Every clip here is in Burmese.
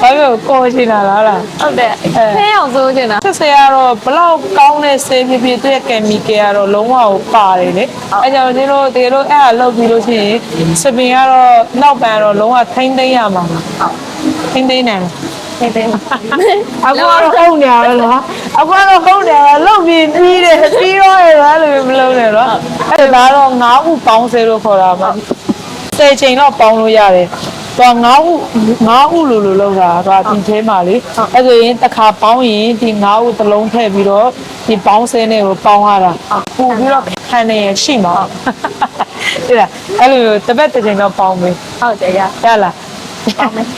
ဘာလို့ကောချင်တာလားလားဟုတ်တယ်ဖဲအောင်စိုးချင်တာဆက်စရာကတော့ဘလောက်ကောင်းတဲ့ဆေးဖြစ်ဖြစ်သူ့ရဲ့ကယ်မီကယ်ကတော့လုံးဝကိုပါတယ်လေအဲကြောင့်ဒီလိုတကယ်လို့အဲ့ဒါလုပ်ပြီးလို့ရှိရင်စပင်ကတော့နောက်ပန်တော့လုံးဝထိမ့်သိမ့်ရမှာထိမ့်သိမ့်နိုင်တယ်နေတယ်အခုကတော့ဟုတ်နေရပဲနော်အခုကတော့ဟုတ်နေရလောက်ပြီးပြီးတယ်ပြီးတော့ရတာလည်းမလုံးနဲ့တော့အဲ့ဒါတော့ငါးခုပေါင်းစေလို့ခေါ်တာပါ ဆယ်ချိန်တော့ပေါင်းလို့ရတယ်တော့ငါးခုငါးခုလိုလိုလောက်တာတော့ဒီထဲမှာလေအဲ့ဆိုရင်တစ်ခါပေါင်းရင်ဒီငါးခုတစ်လုံးထည့်ပြီးတော့ဒီပေါင်းစင်းတွေကိုပေါင်းရတာပို့ပြီးတော့ခံနေရရှိမှာအဲ့ဒါအဲ့လိုတစ်ပတ်တစ်ချိန်တော့ပေါင်းပြီဟုတ်တယ်ရရလား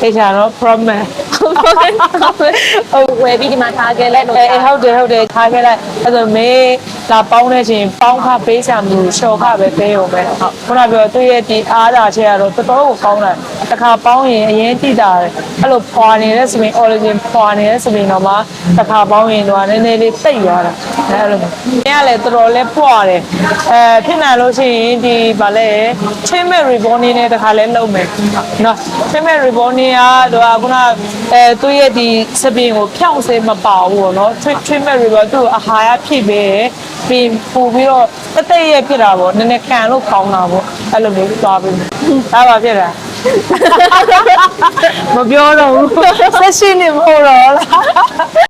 တေချာတော့ promise ဟုတ်ဝယ်ပြီးဒီမှာထားခဲ့လိုက်လို့အဲဟုတ်တယ်ဟုတ်တယ်ထားခဲ့လိုက်အဲ့ဒါမေးလာပေါင်းတဲ့ချိန်ပေါင်းခပေးချာမျိုးရှော်ခပဲပေးရုံပဲဟုတ်ခုနပြောသူ့ရဲ့ဒီအားတာချက်ကတော့တော်တော်ကိုကောင်းတယ် တစ်ခါပေါင်းရင်အရင်တိတာတယ်အဲ့လိုဖွာနေတဲ့စပင် origin ဖွာနေတဲ့စပင်တော့မှတစ်ခါပေါင်းရင်တော့နည်းနည်းလေးတိတ်သွားတာအဲ့လိုမျိုး။င်းကလည်းတော်တော်လေးပွားတယ်အဲဖြစ်နိုင်လို့ရှိရင်ဒီဗာလဲချင်းမဲ့ rebonding နဲ့တစ်ခါလဲလုပ်မယ်နော်ချင်းမဲ့ rebonding ကတော့ခုနအဲသူ့ရဲ့ဒီစပင်ကိုဖြောင့်စေမပါဘူးပေါ့နော် treatment rebond သူ့ကိုအာဟာရဖြည့်ပေးတယ်ပြီးပို့ပြီးတော့တသက်ရဲ့ဖြစ်တာပေါ့နည်းနည်းကန်လို့ကောင်းတာပေါ့အဲ့လိုမျိုးသွားပြီးဒါပါဖြစ်တာ မပြောတော့ဘူးဆက်ရှိနေမဟုတ်တော့လား